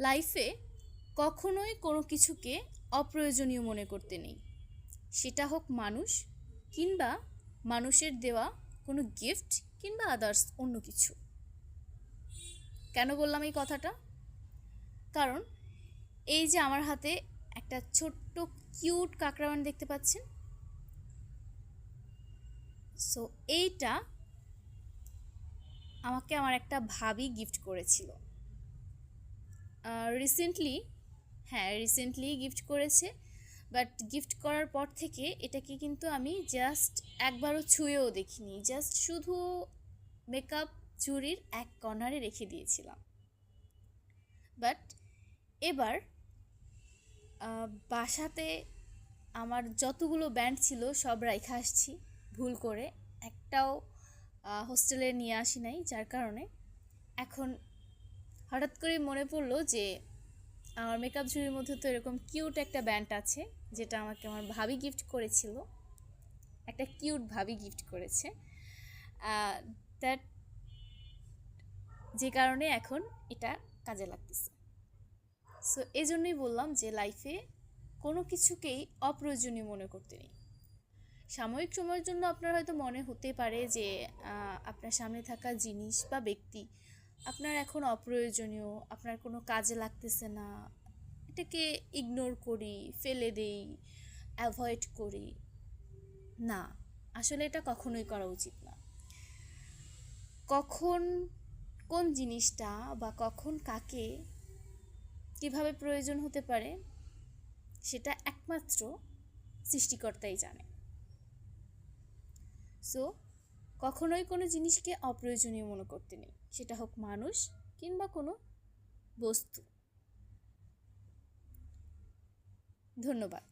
লাইফে কখনোই কোনো কিছুকে অপ্রয়োজনীয় মনে করতে নেই। সেটা হোক মানুষ কিংবা মানুষের দেওয়া কোনো গিফট কিংবা আদার্স অন্য কিছু। কেন বললাম এই কথাটা? কারণ এই যে আমার হাতে একটা ছোট্ট কিউট কাকড়াবান দেখতে পাচ্ছেন? সো এইটা আমাকে আমার একটা ভাবি গিফট করেছিল। রিসেন্টলি হ্যাঁ রিসেন্টলি গিফট করেছে বাট গিফট করার পর থেকে এটাকে কিন্তু আমি জাস্ট একবারও ছুঁয়েও দেখিনি। জাস্ট শুধু মেকআপ চুরির এক কর্নারে রেখে দিয়েছিলাম। বাট এবার বাসাতে আমার যতগুলো ব্যান্ড ছিল, সব রাইখা আসছি, ভুল করে। একটাও হোস্টেলে নিয়ে আসি নাই, যার কারণে। এখন হঠাৎ করে মনে পড়ল যে আমার মেকআপ ঝুড়ির মধ্যে তো এরকম কিউট একটা ব্যান্ড আছে, যেটা আমাকে আমার ভাবি গিফট করেছিল। একটা কিউট ভাবি গিফট করেছে। দ্যাট যে কারণে এখন এটা কাজে লাগতেছে। সো এই জন্যই বললাম যে লাইফে কোনো কিছুকেই অপ্রয়োজনীয় মনে করতে নেই। সাময়িক সময়ের জন্য আপনার হয়তো মনে হতে পারে যে আপনার সামনে থাকা জিনিস বা ব্যক্তি আপনার এখন অপ্রয়োজনীয়, আপনার কোনো কাজে লাগতেছে না, এটাকে ইগনোর করি, ফেলে দেই অ্যাভয়েড করি, না, আসলে এটা কখনোই করা উচিত না। কখন কোন জিনিসটা বা কখন কাকে কীভাবে প্রয়োজন হতে পারে, সেটা একমাত্র সৃষ্টিকর্তাই জানে। সো কখনোই কোনো জিনিসকে অপ্রয়োজনীয় মনে করতে নেই। সেটা হোক মানুষ কিংবা কোনো বস্তু। ধন্যবাদ।